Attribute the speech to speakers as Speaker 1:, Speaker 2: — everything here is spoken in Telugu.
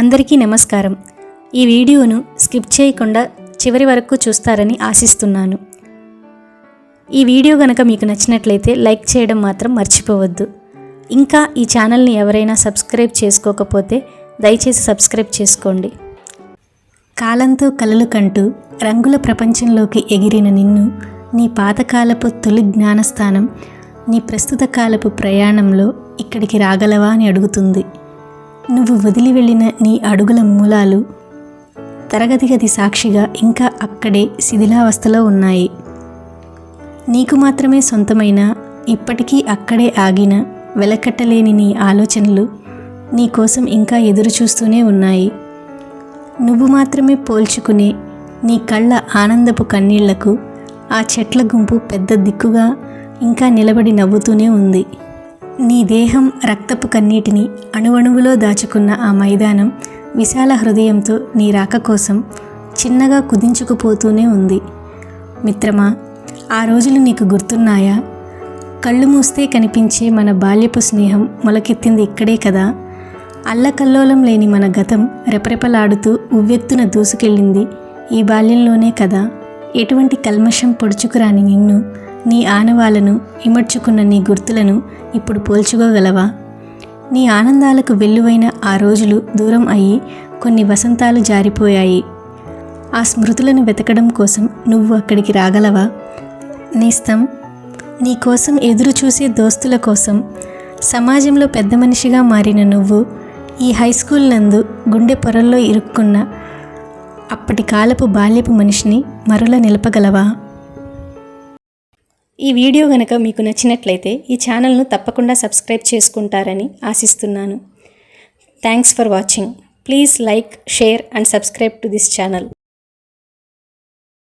Speaker 1: అందరికీ నమస్కారం. ఈ వీడియోను స్కిప్ చేయకుండా చివరి వరకు చూస్తారని ఆశిస్తున్నాను. ఈ వీడియో గనక మీకు నచ్చినట్లయితే లైక్ చేయడం మాత్రం మర్చిపోవద్దు. ఇంకా ఈ ఛానల్ని ఎవరైనా సబ్స్క్రైబ్ చేసుకోకపోతే దయచేసి సబ్స్క్రైబ్ చేసుకోండి. కాలంతో కలలు కంటూ రంగుల ప్రపంచంలోకి ఎగిరిన నిన్ను నీ పాతకాలపు తొలి జ్ఞానస్థానం నీ ప్రస్తుత కాలపు ప్రయాణంలో ఇక్కడికి రాగలవా అని అడుగుతుంది. నువ్వు వదిలి వెళ్ళిన నీ అడుగుల మూలాలు తరగతి గది సాక్షిగా ఇంకా అక్కడే శిథిలావస్థలో ఉన్నాయి. నీకు మాత్రమే సొంతమైన ఇప్పటికీ అక్కడే ఆగిన వెలకట్టలేని నీ ఆలోచనలు నీ కోసం ఇంకా ఎదురు చూస్తూనే ఉన్నాయి. నువ్వు మాత్రమే పోల్చుకునే నీ కళ్ళ ఆనందపు కన్నీళ్ళకు ఆ చెట్ల గుంపు పెద్ద దిక్కుగా ఇంకా నిలబడి నవ్వుతూనే ఉంది. నీ దేహం రక్తపు కన్నీటిని అణువణువులో దాచుకున్న ఆ మైదానం విశాల హృదయంతో నీ రాక కోసం చిన్నగా కుదించుకుపోతూనే ఉంది. మిత్రమా ఆ రోజులు నీకు గుర్తున్నాయా? కళ్ళు మూస్తే కనిపించే మన బాల్యపు స్నేహం మొలకెత్తింది ఇక్కడే కదా. అల్లకల్లోలం లేని మన గతం రెపరెపలాడుతూ ఉవ్వెత్తున దూసుకెళ్ళింది ఈ బాల్యంలోనే కదా. ఎటువంటి కల్మషం పొడుచుకురాని నిన్ను నీ ఆనవాలను ఇమర్చుకున్న నీ గుర్తులను ఇప్పుడు పోల్చుకోగలవా? నీ ఆనందాలకు వెల్లువైన ఆ రోజులు దూరం అయ్యి కొన్ని వసంతాలు జారిపోయాయి. ఆ స్మృతులను వెతకడం కోసం నువ్వు అక్కడికి రాగలవా? నేస్తం నీ కోసం ఎదురు చూసే దోస్తుల కోసం సమాజంలో పెద్ద మనిషిగా మారిన నువ్వు ఈ హై స్కూల్ నందు గుండె పొరల్లో ఇరుక్కున్న అప్పటి కాలపు బాల్యపు మనిషిని మరల నిలపగలవా? ఈ వీడియో గనక మీకు నచ్చినట్లయితే ఈ ఛానల్ను తప్పకుండా సబ్స్క్రైబ్ చేసుకుంటారని ఆశిస్తున్నాను. Thanks for watching please like share and subscribe to this channel